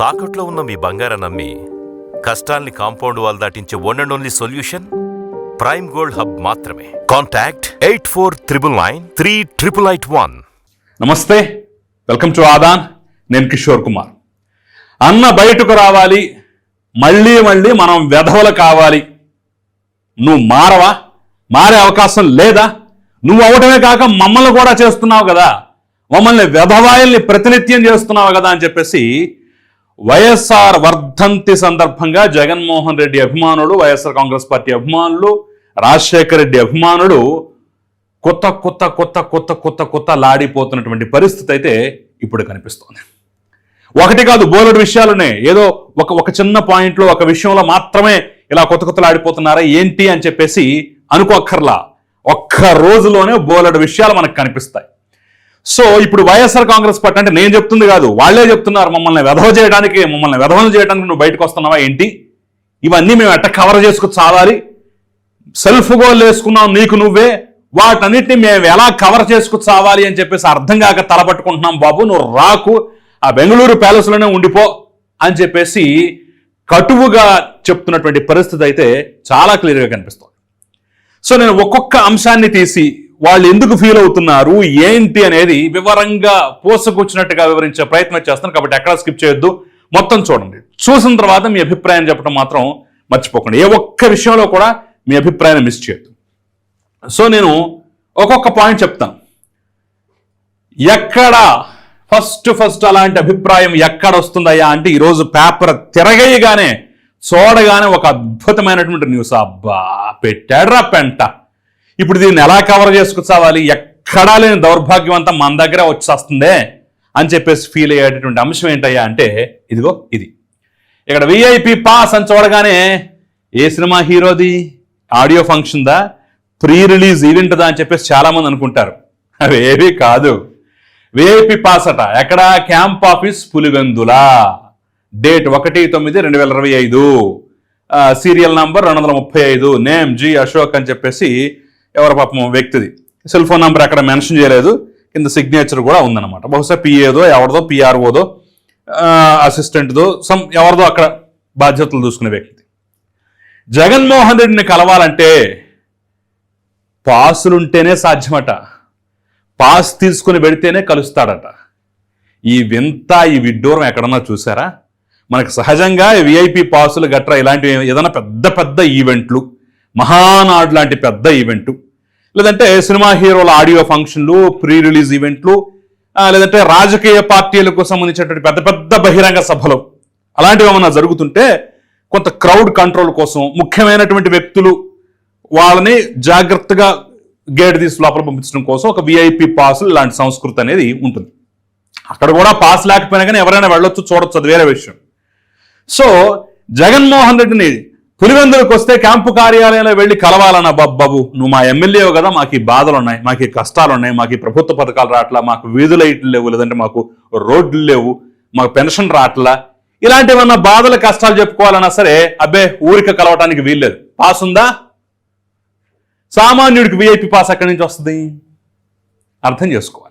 తాకట్లో ఉన్న మీ బంగారం నమ్మి కష్టాల్ని compound wall దాటించే one and only solution prime gold hub మాత్రమే. Contact eight four triple nine three triple eight one నమస్తే వెల్కమ్ టు ఆదాన్ నేను కిషోర్ కుమార్. అన్న బయటకు రావాలి మళ్ళీ మళ్ళీ మనం వెధవలు కావాలి. నువ్వు మారవా? మారే అవకాశం లేదా? నువ్వు అవటమే కాక మమ్మల్ని కూడా చేస్తున్నావు కదా. మమ్మల్ని వెధవాయల్ని ప్రతినిత్యం చేస్తున్నావు కదా అని చెప్పేసి వైఎస్ఆర్ వర్ధంతి సందర్భంగా జగన్మోహన్ రెడ్డి అభిమానులు వైఎస్ఆర్ కాంగ్రెస్ పార్టీ అభిమానులు రాజశేఖర రెడ్డి అభిమానులు కొత్త కొత్త కొత్త కొత్త కొత్త కొత్త లాడిపోతున్నటువంటి పరిస్థితి అయితే ఇప్పుడు కనిపిస్తోంది. ఒకటి కాదు బోలెడు విషయాలునే ఏదో ఒక ఒక చిన్న పాయింట్లో ఒక విషయంలో మాత్రమే ఇలా కొత్త కొత్తలు ఆడిపోతున్నారా ఏంటి అని చెప్పేసి అనుకోక్కర్లా. ఒక్క రోజులోనే బోలెడు విషయాలు మనకు కనిపిస్తాయి. సో ఇప్పుడు వైఎస్ఆర్ కాంగ్రెస్ పార్టీ అంటే నేను చెప్తుంది కాదు వాళ్ళే చెప్తున్నారు మమ్మల్ని వెధవ చేయడానికి మమ్మల్ని వెధవలు చేయడానికి నువ్వు బయటకు వస్తున్నావా ఏంటి? ఇవన్నీ మేము ఎట్ట కవర్ చేసుకు చావాలి సెల్ఫ్ గోల్ వేసుకున్నావు నీకు నువ్వే వాటన్నిటిని మేము ఎలా కవర్ చేసుకు చావాలి అని చెప్పేసి అర్థం కాక తలపట్టుకుంటున్నాం బాబు నువ్వు రాకు ఆ బెంగళూరు ప్యాలెస్లోనే ఉండిపో అని చెప్పేసి కటువుగా చెప్తున్నటువంటి పరిస్థితి అయితే చాలా క్లియర్గా కనిపిస్తుంది. సో నేను ఒక్కొక్క అంశాన్ని తీసి వాళ్ళు ఎందుకు ఫీల్ అవుతున్నారు ఏంటి అనేది వివరంగా పోసకొచ్చినట్టుగా వివరించే ప్రయత్నం చేస్తాను కాబట్టి ఎక్కడ స్కిప్ చేయొద్దు. మొత్తం చూడండి. చూసిన తర్వాత మీ అభిప్రాయం చెప్పడం మాత్రం మర్చిపోకండి. ఏ ఒక్క విషయంలో కూడా మీ అభిప్రాయాన్ని మిస్ చేయొద్దు. సో నేను ఒక్కొక్క పాయింట్ చెప్తాను. ఎక్కడ ఫస్ట్ ఫస్ట్ అలాంటి అభిప్రాయం ఎక్కడ వస్తుందయ్యా అంటే ఈరోజు పేపర్ తిరగేయగానే చూడగానే ఒక అద్భుతమైనటువంటి న్యూస్ అబ్బా పెట్టాడ్రా పెంట. ఇప్పుడు దీన్ని ఎలా కవర్ చేసుకురావాలి? ఎక్కడా లేని దౌర్భాగ్యం అంతా మన దగ్గర వచ్చేస్తుందే అని చెప్పేసి ఫీల్ అయ్యేటటువంటి అంశం ఏంటయ్యా అంటే ఇదిగో ఇది. ఇక్కడ విఐపి పాస్ అని చూడగానే ఏ సినిమా హీరోది? ఆడియో ఫంక్షన్దా? ప్రీ రిలీజ్ ఈవెంట్దా అని చెప్పేసి చాలామంది అనుకుంటారు. అవి ఏవి కాదు. విఐపి పాస్ అట. ఎక్కడ? Camp office Pulivendula. డేట్ ఒకటి తొమ్మిది రెండు వేల ఇరవై ఐదు. సీరియల్ నంబర్ రెండు వందల ముప్పై ఐదు. నేమ్ జి అశోక్ అని చెప్పేసి ఎవరి పాపం వ్యక్తిది. సెల్ ఫోన్ నెంబర్ అక్కడ మెన్షన్ చేయలేదు. కింద సిగ్నేచర్ కూడా ఉందన్నమాట. బహుశా పిఏదో ఎవరిదో పిఆర్ఓదో అసిస్టెంట్దో సమ్ ఎవరిదో అక్కడ బాధ్యతలు చూసుకునే వ్యక్తి జగన్మోహన్ రెడ్డిని కలవాలంటే పాసులుంటేనే సాధ్యమట. పాస్ తీసుకుని పెడితేనే కలుస్తాడట. ఈ వింత ఈ విడ్డూరం ఎక్కడన్నా చూసారా? మనకు సహజంగా విఐపి పాసులు గట్రా ఇలాంటివి ఏదైనా పెద్ద పెద్ద ఈవెంట్లు మహానాడు లాంటి పెద్ద ఈవెంటు లేదంటే సినిమా హీరోల ఆడియో ఫంక్షన్లు ప్రీ రిలీజ్ ఈవెంట్లు లేదంటే రాజకీయ పార్టీలకు సంబంధించినటువంటి పెద్ద పెద్ద బహిరంగ సభలు అలాంటివి ఏమన్నా జరుగుతుంటే కొంత క్రౌడ్ కంట్రోల్ కోసం ముఖ్యమైనటువంటి వ్యక్తులు వాళ్ళని జాగ్రత్తగా గేట్ తీసి లోపల పంపించడం కోసం ఒక విఐపి పాసులు లాంటి సంస్కృతి అనేది ఉంటుంది. అక్కడ కూడా పాస్ లేకపోయినా కానీ ఎవరైనా వెళ్ళొచ్చు చూడొచ్చు అది వేరే విషయం. సో జగన్మోహన్ రెడ్డిని పులివెందులకు వస్తే క్యాంపు కార్యాలయంలో వెళ్ళి కలవాలన్న బాబు నువ్వు మా ఎమ్మెల్యేవు కదా మాకు ఈ బాధలు ఉన్నాయి మాకు ఈ కష్టాలు ఉన్నాయి మాకు ఈ ప్రభుత్వ పథకాలు రావట్లా మాకు వీధుల ఇట్లు లేవు లేదంటే మాకు రోడ్లు లేవు మాకు పెన్షన్ రావట్లా. ఇలాంటివన్నా బాధలు కష్టాలు చెప్పుకోవాలన్నా సరే అబ్బే ఊరిక కలవటానికి వీల్లేదు. పాస్ ఉందా? సామాన్యుడికి విఐపి పాస్ ఎక్కడి నుంచి వస్తుంది? అర్థం చేసుకోవాలి.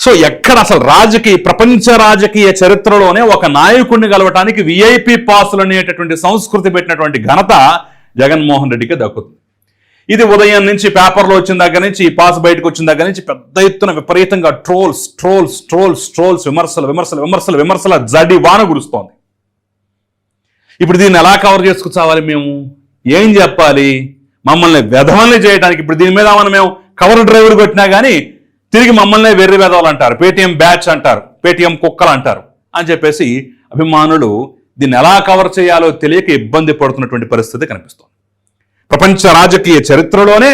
సో ఎక్కడ అసలు రాజకీయ ప్రపంచ రాజకీయ చరిత్రలోనే ఒక నాయకుడిని కలవటానికి విఐపి పాసులు అనేటటువంటి సంస్కృతి పెట్టినటువంటి ఘనత జగన్మోహన్ రెడ్డికి దక్కుతుంది. ఇది ఉదయం నుంచి పేపర్లో వచ్చిన దగ్గర నుంచి ఈ పాస్ బయటకు వచ్చిన దగ్గర నుంచి పెద్ద ఎత్తున విపరీతంగా ట్రోల్స్ ట్రోల్స్ ట్రోల్స్ ట్రోల్స్ విమర్శలు విమర్శలు విమర్శలు విమర్శల జడి వాన గురుస్తోంది ఇప్పుడు దీన్ని ఎలా కవర్ చేసుకురావాలి మేము? ఏం చెప్పాలి? మమ్మల్ని వ్యధమల్ని చేయడానికి ఇప్పుడు దీని మీద మనం మేము కవర్ డ్రైవర్ కొట్టినా కానీ తిరిగి మమ్మల్నే వెర్రి వెధవలు అంటారు. పేటిఎం బ్యాచ్ అంటారు. పేటిఎం కుక్కలు అంటారు. అని చెప్పేసి అభిమానులు దీన్ని ఎలా కవర్ చేయాలో తెలియక ఇబ్బంది పడుతున్నటువంటి పరిస్థితి కనిపిస్తోంది. ప్రపంచ రాజకీయ చరిత్రలోనే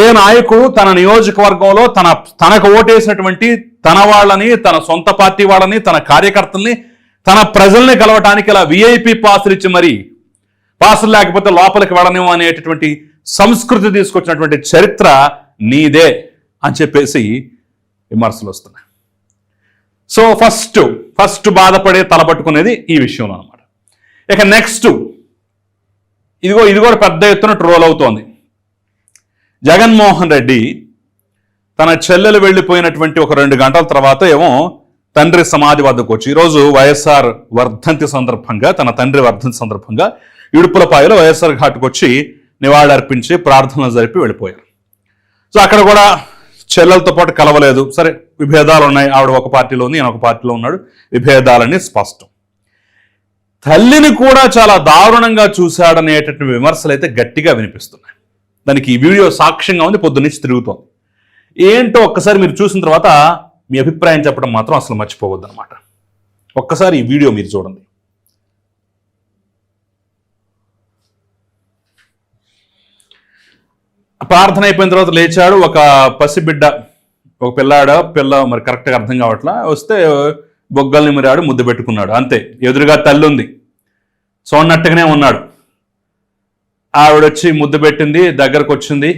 ఏ నాయకుడు తన నియోజకవర్గంలో తన తనకు ఓటేసినటువంటి తన వాళ్ళని తన సొంత పార్టీ వాళ్ళని తన కార్యకర్తల్ని తన ప్రజల్ని కలవటానికి ఇలా విఐపి పాసులు ఇచ్చి మరి పాసులు లేకపోతే లోపలికి వెళ్ళనివ్వ అనేటటువంటి సంస్కృతి తీసుకొచ్చినటువంటి చరిత్ర నీదే. అని చెప్పేసి విమర్శలు వస్తున్నాయి. సో ఫస్ట్ ఫస్ట్ బాధపడే తలపట్టుకునేది ఈ విషయంలో అనమాట ఇక నెక్స్ట్ ఇదిగో ఇది కూడా పెద్ద ఎత్తున ట్రోల్ అవుతోంది. జగన్మోహన్ రెడ్డి తన చెల్లెలు వెళ్ళిపోయినటువంటి ఒక రెండు గంటల తర్వాత ఏమో తండ్రి సమాధి వద్దకు వచ్చి ఈరోజు వైఎస్ఆర్ వర్ధంతి సందర్భంగా తన తండ్రి వర్ధంతి సందర్భంగా ఇడుపులపాయలో వైఎస్ఆర్ ఘాట్కు వచ్చి నివాళులర్పించి ప్రార్థనలు జరిపి వెళ్ళిపోయారు. సో అక్కడ కూడా చెల్లెలతో పాటు కలవలేదు. సరే విభేదాలు ఉన్నాయి. ఆవిడ ఒక పార్టీలో ఉంది ఈయన ఒక పార్టీలో ఉన్నాడు. విభేదాలని స్పష్టం. తల్లిని కూడా చాలా దారుణంగా చూశాడనేటటువంటి విమర్శలు అయితే గట్టిగా వినిపిస్తున్నాయి. దానికి ఈ వీడియో సాక్ష్యంగా ఉంది పొద్దున్నుంచి తిరుగుతోంది. ఏంటో ఒక్కసారి మీరు చూసిన తర్వాత మీ అభిప్రాయం చెప్పడం మాత్రం అసలు మర్చిపోవద్దు అనమాట ఒక్కసారి ఈ వీడియో మీరు చూడండి. ప్రార్థన అయిపోయిన తర్వాత లేచాడు. ఒక పసిబిడ్డ ఒక పిల్లాడ పిల్ల మరి కరెక్ట్గా అర్థం కావట్లా వస్తే బొగ్గల్ని నిమిరాడు ముద్దు పెట్టుకున్నాడు. అంతే ఎదురుగా తల్లి ఉంది. చూడనట్టుగానే ఉన్నాడు. ఆవిడ వచ్చి ముద్దు పెట్టింది దగ్గరకు వచ్చింది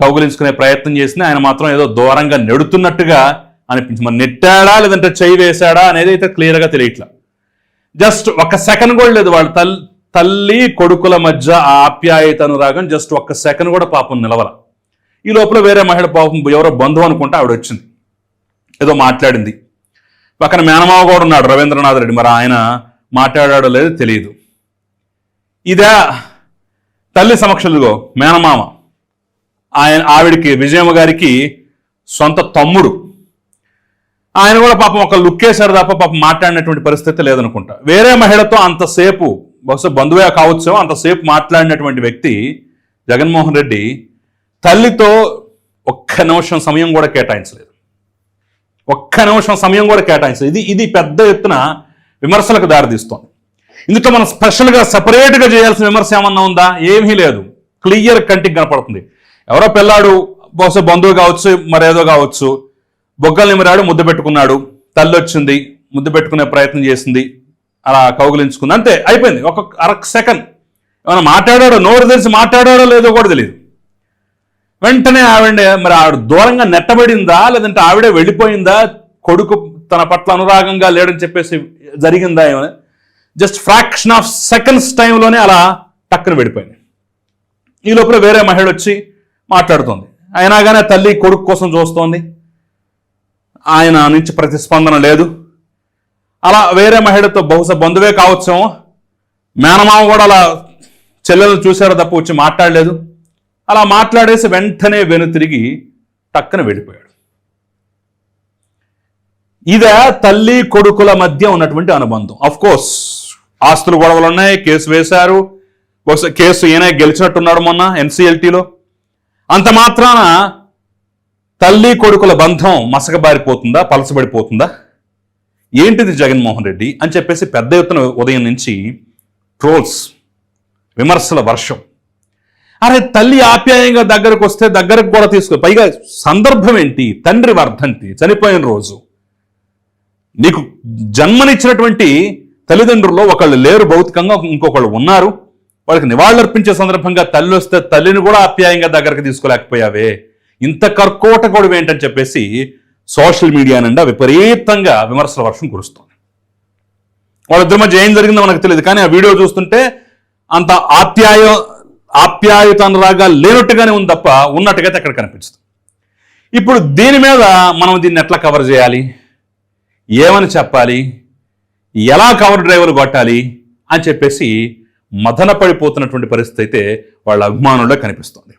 కౌగులించుకునే ప్రయత్నం చేసింది. ఆయన మాత్రం ఏదో దూరంగా నెడుతున్నట్టుగా అనిపించింది. మరి నెట్టాడా లేదంటే చేయి వేశాడా అనేది అయితే క్లియర్గా తెలియట్లా. జస్ట్ ఒక సెకండ్ కూడా లేదు. వాళ్ళ తల్లి తల్లి కొడుకుల మధ్య ఆ ఆప్యాయత అనురాగం జస్ట్ ఒక్క సెకండ్ కూడా పాపం నిలవల. ఈ లోపల వేరే మహిళ పాపం ఎవరో బంధువు అనుకుంటే ఆవిడ వచ్చింది ఏదో మాట్లాడింది. పక్కన మేనమావ కూడా ఉన్నాడు రవీంద్రనాథ్ రెడ్డి. మరి ఆయన మాట్లాడాడో లేదో తెలియదు. ఇదే తల్లి సమక్షంలో మేనమామ. ఆయన ఆవిడికి విజయమ్మ గారికి సొంత తమ్ముడు. ఆయన కూడా పాపం ఒక లుక్కేశారు తప్ప పాపం మాట్లాడినటువంటి పరిస్థితి లేదనుకుంటా. వేరే మహిళతో అంతసేపు బహుశా బంధువే కావచ్చు అంతసేపు మాట్లాడినటువంటి వ్యక్తి జగన్మోహన్ రెడ్డి తల్లితో ఒక్క నిమిషం సమయం కూడా కేటాయించలేదు. ఒక్క నిమిషం సమయం కూడా కేటాయించలేదు. ఇది ఇది పెద్ద ఎత్తున విమర్శలకు దారితీస్తోంది. ఇందులో మనం స్పెషల్గా సపరేట్గా చేయాల్సిన విమర్శ ఏమన్నా ఉందా? ఏమీ లేదు. క్లియర్ కంటికి కనపడుతుంది. ఎవరో పిల్లాడు బహుశా బంధువు కావచ్చు మరేదో కావచ్చు బొగ్గలు నిమిరాడు ముద్దు పెట్టుకున్నాడు తల్లి వచ్చింది ముద్దు పెట్టుకునే ప్రయత్నం చేసింది అలా కౌగులించుకుంది. అంతే అయిపోయింది. ఒక అర సెకండ్. ఏమైనా మాట్లాడాడో నోరు తెలిసి మాట్లాడాడో లేదో కూడా తెలియదు వెంటనే ఆవిడ మరి ఆవిడ దూరంగా నెట్టబడిందా లేదంటే ఆవిడే వెళ్ళిపోయిందా కొడుకు తన పట్ల అనురాగంగా లేడని చెప్పేసి జరిగిందా ఏమైనా జస్ట్ ఫ్రాక్షన్ ఆఫ్ సెకండ్స్ టైంలోనే అలా టక్కున వెళ్ళిపోయింది. ఈ లోపల వేరే మహిళ వచ్చి మాట్లాడుతోంది. అయినా కానీ తల్లి కొడుకు కోసం చూస్తోంది. ఆయన నుంచి ప్రతిస్పందన లేదు. అలా వేరే మహిళతో బహుశా బంధువే కావచ్చు మేనమామ కూడా అలా చెల్లెలను చూశారు తప్ప వచ్చి మాట్లాడలేదు. అలా మాట్లాడేసి వెంటనే వెను తిరిగి టక్కన వెళ్ళిపోయాడు. ఇదే తల్లి కొడుకుల మధ్య ఉన్నటువంటి అనుబంధం. అఫ్ కోర్స్ ఆస్తులు గొడవలు ఉన్నాయి కేసు వేశారు. బహుశా కేసు ఈయన గెలిచినట్టున్నాడు మొన్న ఎన్సీఎల్టీలో. అంత మాత్రాన తల్లి కొడుకుల బంధం మసకబారిపోతుందా పలసబడిపోతుందా ఏంటిది జగన్మోహన్ రెడ్డి అని చెప్పేసి పెద్ద ఎత్తున ఉదయం నుంచి ట్రోల్స్ విమర్శల వర్షం. అరే తల్లి ఆప్యాయంగా దగ్గరకు వస్తే దగ్గరకు కూడా తీసుకో. పైగా సందర్భం ఏంటి? తండ్రి వర్ధంతి చనిపోయిన రోజు. నీకు జన్మనిచ్చినటువంటి తల్లిదండ్రుల్లో ఒకళ్ళు లేరు భౌతికంగా ఇంకొకళ్ళు ఉన్నారు. వాళ్ళకి నివాళులర్పించే సందర్భంగా తల్లి వస్తే తల్లిని కూడా ఆప్యాయంగా దగ్గరకు తీసుకోలేకపోయావే. ఇంత కర్కోట గొడవ ఏంటని చెప్పేసి సోషల్ మీడియా నిండా విపరీతంగా విమర్శల వర్షం కురుస్తుంది. వాళ్ళిద్దరి మధ్య ఏం జరిగిందో మనకు తెలియదు కానీ ఆ వీడియో చూస్తుంటే అంత ఆప్యాయ ఆప్యాయత అనురాగా లేనట్టుగానే ఉంది తప్ప ఉన్నట్టుగా అయితే అక్కడ కనిపిస్తుంది. ఇప్పుడు దీని మీద మనం దీన్ని ఎట్లా కవర్ చేయాలి? ఏమని చెప్పాలి? ఎలా కవర్ డ్రైవర్ కొట్టాలి? అని చెప్పేసి మదన పడిపోతున్నటువంటి పరిస్థితి అయితే వాళ్ళ అభిమానుల్లో కనిపిస్తుంది.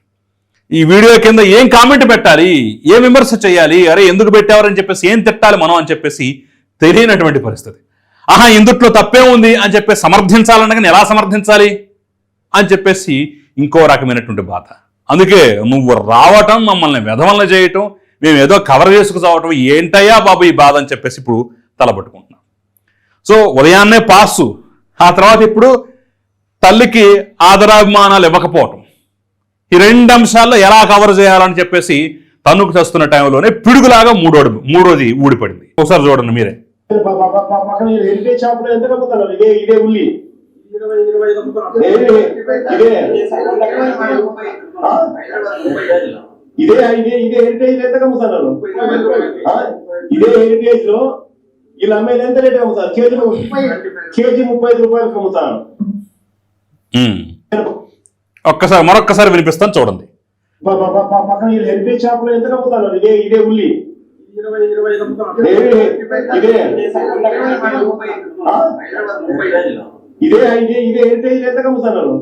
ఈ వీడియో కింద ఏం కామెంట్ పెట్టాలి? ఏం విమర్శ చేయాలి? అరే ఎందుకు పెట్టావరని చెప్పేసి ఏం తిట్టాలి మనం అని చెప్పేసి తెలియనటువంటి పరిస్థితి. ఆహా ఇందుట్లో తప్పే ఉంది అని చెప్పేసి సమర్థించాలనగానే ఎలా సమర్థించాలి? అని చెప్పేసి ఇంకో రకమైనటువంటి బాధ. అందుకే నువ్వు రావటం మమ్మల్ని వెధవలన చేయటం మేము ఏదో కవర్ చేసుకు చావటం ఏంటయ్యా బాబు ఈ బాధ అని చెప్పేసి ఇప్పుడు తలపట్టుకుంటున్నాం సో ఉదయాన్నే పాసు ఆ తర్వాత ఇప్పుడు తల్లికి ఆదరాభిమానాలు ఇవ్వకపోవటం. ఈ రెండు అంశాల్లో ఎలా కవర్ చేయాలని చెప్పేసి తన్నుకు తెస్తున్న టైంలోనే పిడుగులాగా మూడోడు మూడోది ఊడిపడింది. ఒకసారి చూడండి మీరే. ఇదే ఇదే. ఇదే హెరిటేజ్ ఎంత అమ్ముతున్నారు? ఆ? ఇదే హెరిటేజ్లో వీళ్ళు అమ్మేది ఎంత రేట్ అమ్ముతారు? కేజీ కేజీ ముప్పై ఐదు రూపాయలకు అమ్ముతారు. ఒక్కసారి మరొక్కసారి వినిపిస్తాను చూడండి ప- ప- ప- ప- పక్కన హెరిటేజ్ షాప్లో ఎంత అమ్ముతున్నారు ఇదే ఇదే ఉల్లి ఇదే ఇదే? ఇదే ఇదే ఇదే హెరిటేజ్ ఎంత అమ్ముతున్నారు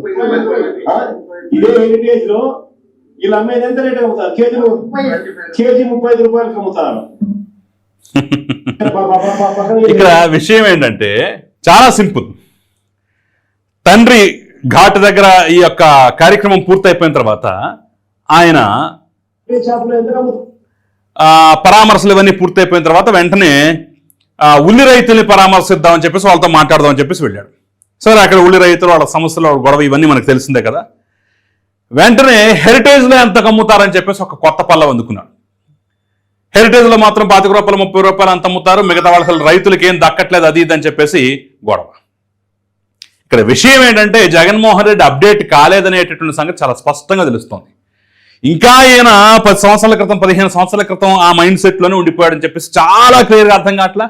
ఆ? ఇదే హెరిటేజ్లో వీళ్ళు అమ్మేది ఎంత రేట్ అమ్ముతారు కేజీ కేజీ ముప్పై ఐదు ప- పక్కన ఇక్కడ విషయం ఏంటంటే చాలా సింపుల్ తండ్రి ఘాట్ దగ్గర ఈ యొక్క కార్యక్రమం పూర్తయిపోయిన తర్వాత ఆయన పరామర్శలు ఇవన్నీ పూర్తయిపోయిన తర్వాత వెంటనే ఉల్లి రైతుల్ని పరామర్శిద్దామని చెప్పేసి వాళ్ళతో మాట్లాడదామని చెప్పేసి వెళ్ళాడు. సరే అక్కడ ఉల్లి రైతులు వాళ్ళ సమస్యలు వాళ్ళ గొడవ ఇవన్నీ మనకు తెలిసిందే కదా. వెంటనే హెరిటేజ్లో ఎంత కమ్ముతారని చెప్పేసి ఒక కొత్త పల్ల అందుకున్నాడు హెరిటేజ్లో మాత్రం పాతిక రూపాయలు ముప్పై రూపాయలు అంత అమ్ముతారు. మిగతా వాళ్ళ రైతులకి ఏం దక్కట్లేదు అది ఇది అని చెప్పేసి గొడవ. ఇక్కడ విషయం ఏంటంటే జగన్మోహన్ రెడ్డి అప్డేట్ కాలేదనేటటువంటి సంగతి చాలా స్పష్టంగా తెలుస్తోంది. ఇంకా ఈయన పది సంవత్సరాల క్రితం పదిహేను సంవత్సరాల క్రితం ఆ మైండ్ సెట్లోనే ఉండిపోయాడని చెప్పేసి చాలా క్లియర్గా అర్థం కావట్లా?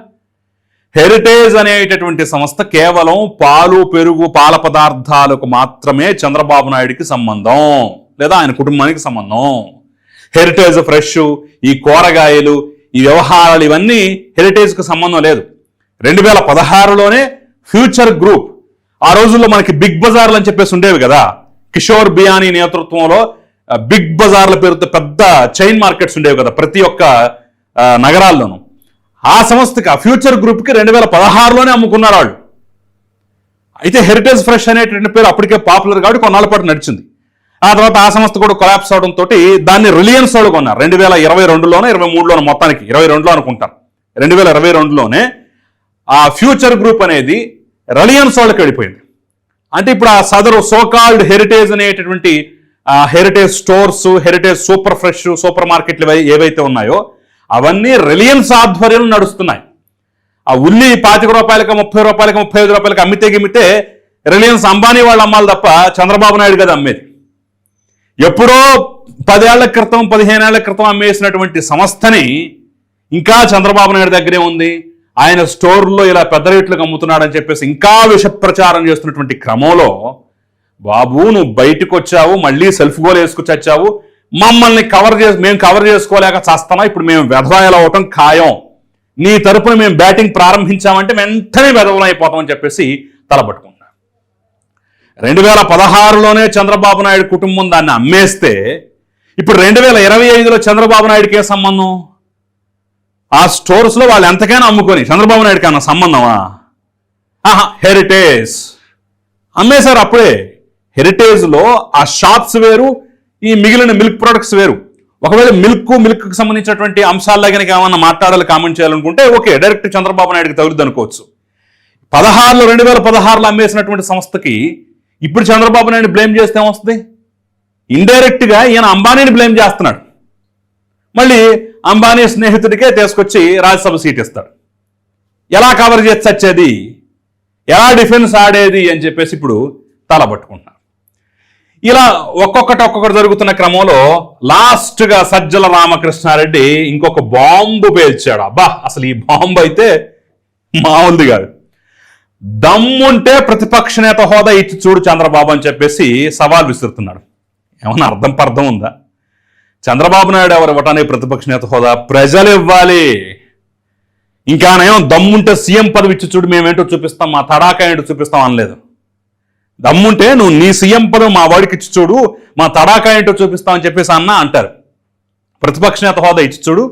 హెరిటేజ్ అనేటటువంటి సంస్థ కేవలం పాలు పెరుగు పాల పదార్థాలకు మాత్రమే చంద్రబాబు నాయుడికి సంబంధం లేదా ఆయన కుటుంబానికి సంబంధం. హెరిటేజ్ ఫ్రెష్ ఈ కూరగాయలు ఈ వ్యవహారాలు ఇవన్నీ హెరిటేజ్కి సంబంధం లేదు. రెండు వేల పదహారులోనే ఫ్యూచర్ గ్రూప్ ఆ రోజుల్లో మనకి బిగ్ బజార్లు అని చెప్పేసి ఉండేవి కదా. కిషోర్ బియానీ నేతృత్వంలో బిగ్ బజార్ల పేరుతో పెద్ద చైన్ మార్కెట్స్ ఉండేవి కదా ప్రతి ఒక్క నగరాల్లోనూ. ఆ సంస్థకి ఆ ఫ్యూచర్ గ్రూప్కి రెండు వేల పదహారులోనే అమ్ముకున్నారు వాళ్ళు. అయితే హెరిటేజ్ ఫ్రెష్ అనేటువంటి పేరు అప్పటికే పాపులర్ కాబట్టి కొన్నాళ్ళ పాటు నడిచింది. ఆ తర్వాత ఆ సంస్థ కూడా కొలాప్స్ అవడంతో తోటి దాన్ని రిలయన్స్ వాళ్ళు కొన్నారు. రెండు వేల ఇరవై రెండులోనే ఇరవై మూడులోనే మొత్తానికి. ఇరవై రెండులో అనుకుంటారు రెండు వేల ఇరవై రెండులోనే ఆ ఫ్యూచర్ గ్రూప్ అనేది రిలయన్స్ వాళ్ళకి వెళ్ళిపోయింది. అంటే ఇప్పుడు ఆ సదరు సోకాల్డ్ హెరిటేజ్ అనేటటువంటి heritage stores heritage super fresh super మార్కెట్లు ఏవైతే ఉన్నాయో అవన్నీ రిలయన్స్ ఆధ్వర్యంలో నడుస్తున్నాయి. ఆ ఉల్లి పాతిక రూపాయలకి ముప్పై రూపాయలకి ముప్పై ఐదు రూపాయలకి అమ్మితే గిమ్మితే రిలయన్స్ అంబానీ వాళ్ళు అమ్మాలి తప్ప చంద్రబాబు నాయుడు కదా అమ్మేది. ఎప్పుడో పదేళ్ళ క్రితం పదిహేనేళ్ళ క్రితం అమ్మేసినటువంటి సంస్థని ఇంకా చంద్రబాబు నాయుడు దగ్గరే ఉంది. ఆయన స్టోర్లో ఇలా పెద్ద రేట్లకు అమ్ముతున్నాడని చెప్పేసి ఇంకా విష ప్రచారం చేస్తున్నటువంటి క్రమంలో బాబు నువ్వు బయటకు వచ్చావు మళ్ళీ సెల్ఫ్ గోల్ వేసుకొచ్చి వచ్చావు మమ్మల్ని కవర్ చేసి మేము కవర్ చేసుకోలేక చేస్తామా? ఇప్పుడు మేము వెధవాయలు అవటం ఖాయం. నీ తరపున మేము బ్యాటింగ్ ప్రారంభించామంటే వెంటనే వెధవలం అయిపోతామని చెప్పేసి తలపట్టుకుంటున్నాం. రెండు వేల పదహారులోనే చంద్రబాబు నాయుడు కుటుంబం దాన్ని అమ్మేస్తే ఇప్పుడు రెండు వేల ఇరవై ఐదులో చంద్రబాబు నాయుడుకి ఏ సంబంధం? ఆ స్టోర్స్లో వాళ్ళు ఎంతకైనా అమ్ముకొని చంద్రబాబు నాయుడు అన్న సంబంధమా? ఆహా హెరిటేజ్ అమ్మేశారు అప్పుడే. హెరిటేజ్లో ఆ షాప్స్ వేరు ఈ మిగిలిన మిల్క్ ప్రొడక్ట్స్ వేరు. ఒకవేళ మిల్క్ మిల్క్కి సంబంధించినటువంటి అంశాల్లో కనుక ఏమన్నా మాట్లాడాలి కామెంట్ చేయాలనుకుంటే ఓకే డైరెక్ట్ చంద్రబాబు నాయుడుకి తగులుద్ది అనుకోవచ్చు. పదహారులో రెండు వేల పదహారులో అమ్మేసినటువంటి సంస్థకి ఇప్పుడు చంద్రబాబు నాయుడు బ్లేమ్ చేస్తే ఏమొస్తుంది? ఇండైరెక్ట్గా ఈయన అంబానీని బ్లేమ్ చేస్తున్నాడు. మళ్ళీ అంబానీ స్నేహితుడికే తీసుకొచ్చి రాజ్యసభ సీట్ ఇస్తాడు. ఎలా కవర్ చేసి వచ్చేది ఎలా డిఫెన్స్ ఆడేది అని చెప్పేసి ఇప్పుడు తల పట్టుకుంటున్నారు. ఇలా ఒక్కొక్కటి ఒక్కొక్కటి జరుగుతున్న క్రమంలో లాస్ట్గా సజ్జల రామకృష్ణారెడ్డి ఇంకొక బాంబు పేల్చాడు. అబ్బా అసలు ఈ బాంబు అయితే మామూలుది కాదు. దమ్ముంటే ప్రతిపక్ష నేత హోదా ఇచ్చి చూడు చంద్రబాబు అని చెప్పేసి సవాల్ విసురుతున్నాడు. ఏమన్నా అర్థం పర్థం ఉందా? చంద్రబాబు నాయుడు ఎవరు? ఇవ్వటానికి ప్రతిపక్ష నేత హోదా ప్రజలు ఇవ్వాలి ఇంకా నయం దమ్ముంటే సీఎం పదవి ఇచ్చి చూడు మేమేంటో చూపిస్తాం మా తడాకా ఏంటో చూపిస్తాం అనలేదు. దమ్ముంటే నువ్వు నీ సీఎం పదవి మా వాడికి ఇచ్చి చూడు మా తడాకా ఏంటో చూపిస్తాం అని చెప్పేసి అన్న అంటారు. ప్రతిపక్ష నేత హోదా ఇచ్చి చూడు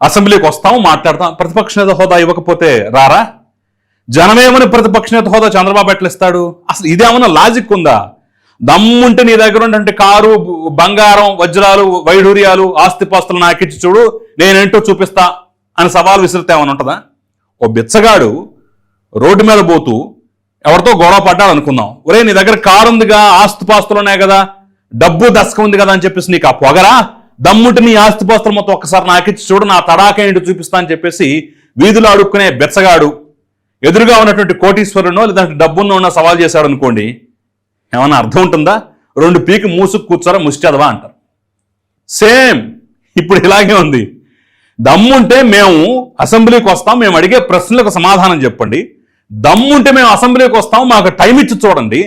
అసెంబ్లీకి వస్తాం మాట్లాడతాం. ప్రతిపక్ష నేత హోదా ఇవ్వకపోతే రారా? జనమేమని ప్రతిపక్ష నేత హోదా చంద్రబాబు ఎట్లా ఇస్తాడు? అసలు ఇదేమన్నా లాజిక్ ఉందా? దమ్ముంటే నీ దగ్గర ఉన్నటువంటి కారు బంగారం వజ్రాలు వైఢూర్యాలు ఆస్తిపాస్తులు నాకిచ్చి చూడు నేనేంటో చూపిస్తా అని సవాల్ విసిరితే ఏమైనా ఉంటుందా? ఓ బిచ్చగాడు రోడ్డు మీద పోతూ ఎవరితో గొడవ పడ్డాడు అనుకుందాం ఒరే నీ దగ్గర కారు ఉందిగా ఆస్తిపాస్తులు ఉన్నాయి కదా డబ్బు దశకం ఉంది కదా అని చెప్పేసి నీకు ఆ పొగరా? దమ్ముంటే నీ ఆస్తిపాస్తులు మొత్తం ఒక్కసారి నాకిచ్చి చూడు నా తడాక ఏంటి చూపిస్తా అని చెప్పేసి వీధిలో అడుక్కునే బెచ్చగాడు ఎదురుగా ఉన్నటువంటి కోటీశ్వరునో లేదంటే డబ్బున్నో ఉన్న సవాల్ చేశాడు అనుకోండి ఏమన్నా అర్థం ఉంటుందా? రెండు పీకి మూసుకు కూర్చోరా ముష్టదవా అంటారు. సేమ్ ఇప్పుడు ఇలాగే ఉంది. దమ్ముంటే మేము అసెంబ్లీకి వస్తాం మేము అడిగే ప్రశ్నలకు సమాధానం చెప్పండి. దమ్ముంటే మేము అసెంబ్లీకి వస్తాం మాకు టైం ఇచ్చి చూడండి.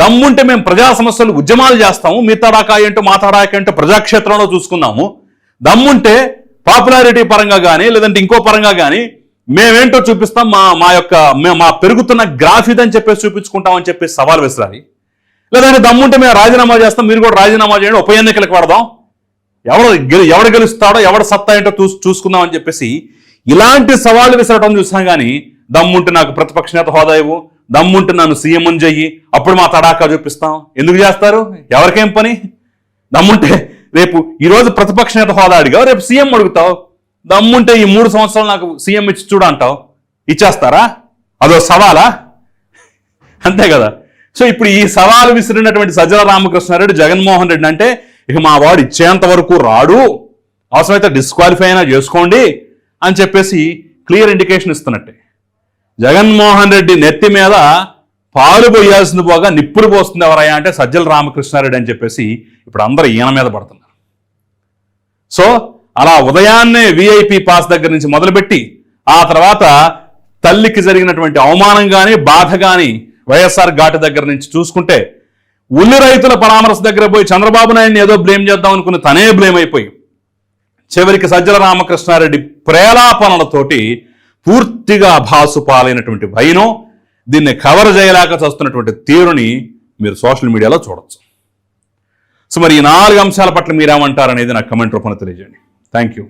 దమ్ముంటే మేము ప్రజా సమస్యలు ఉద్యమాలు చేస్తాము మీ తడాకా ఏంటో మా తడాకా ఏంటో ప్రజాక్షేత్రంలో చూసుకుందాము. దమ్ముంటే పాపులారిటీ పరంగా కానీ లేదంటే ఇంకో పరంగా కానీ మేమేంటో చూపిస్తాం మా మా యొక్క మా పెరుగుతున్న గ్రాఫిద్ అని చెప్పేసి చూపించుకుంటామని చెప్పేసి సవాల్ విసిరాలి లేదంటే దమ్ముంటే మేము రాజీనామా చేస్తాం మీరు కూడా రాజీనామా చేయండి ఉప ఎన్నికలకు పడదాం ఎవరు గెలు- ఎవడు గెలుస్తాడో ఎవడు సత్తా ఏంటో చూ చూసుకుందాం అని చెప్పేసి ఇలాంటి సవాళ్ళు విసరటం చూసాం కానీ దమ్ముంటే నాకు ప్రతిపక్ష నేత హోదా ఇవ్వు దమ్ముంటే నన్ను సీఎం అని చెయ్యి అప్పుడు మా తడాకా చూపిస్తాం. ఎందుకు చేస్తారు? ఎవరికేం పని? దమ్ముంటే రేపు ఈరోజు ప్రతిపక్ష నేత హోదా అడిగావు రేపు సీఎం అడుగుతావు. దమ్ముంటే ఈ మూడు సంవత్సరాలు నాకు సీఎం ఇచ్చి చూడంటావు ఇచ్చేస్తారా? అదో సవాలా? అంతే కదా. సో ఇప్పుడు ఈ సవాలు విసిరినటువంటి సజ్జల రామకృష్ణారెడ్డి జగన్మోహన్ రెడ్డి అంటే ఇక మా వాడు ఇచ్చేంత వరకు రాడు. అవసరమైతే డిస్క్వాలిఫై అయినా చేసుకోండి అని చెప్పేసి క్లియర్ ఇండికేషన్ ఇస్తున్నట్టే. జగన్మోహన్ రెడ్డి నెత్తి మీద పాలు పోయాల్సింది పోగా నిప్పులు పోస్తుంది ఎవరయ్యా అంటే సజ్జల రామకృష్ణారెడ్డి అని చెప్పేసి ఇప్పుడు అందరూ ఈయన మీద పడుతున్నారు. సో అలా ఉదయాన్నే విఐపి పాస్ దగ్గర నుంచి మొదలుపెట్టి ఆ తర్వాత తల్లికి జరిగినటువంటి అవమానం కానీ బాధ కానీ వైఎస్ఆర్ ఘాటు దగ్గర నుంచి చూసుకుంటే ఉల్లి రైతుల పరామర్శ దగ్గర పోయి చంద్రబాబు నాయుడిని ఏదో బ్లేమ్ చేద్దాం అనుకుని తనే బ్లేమ్ అయిపోయి చివరికి సజ్జల రామకృష్ణారెడ్డి ప్రేలాపనలతోటి పూర్తిగా భాసు పాలైనటువంటి భయను దీన్ని కవర్ చేయలేక చేస్తున్నటువంటి తీరుని మీరు సోషల్ మీడియాలో చూడొచ్చు. సో మరి ఈ నాలుగు అంశాల పట్ల మీరేమంటారనేది నాకు కమెంట్ రూపంలో తెలియజేయండి. Thank you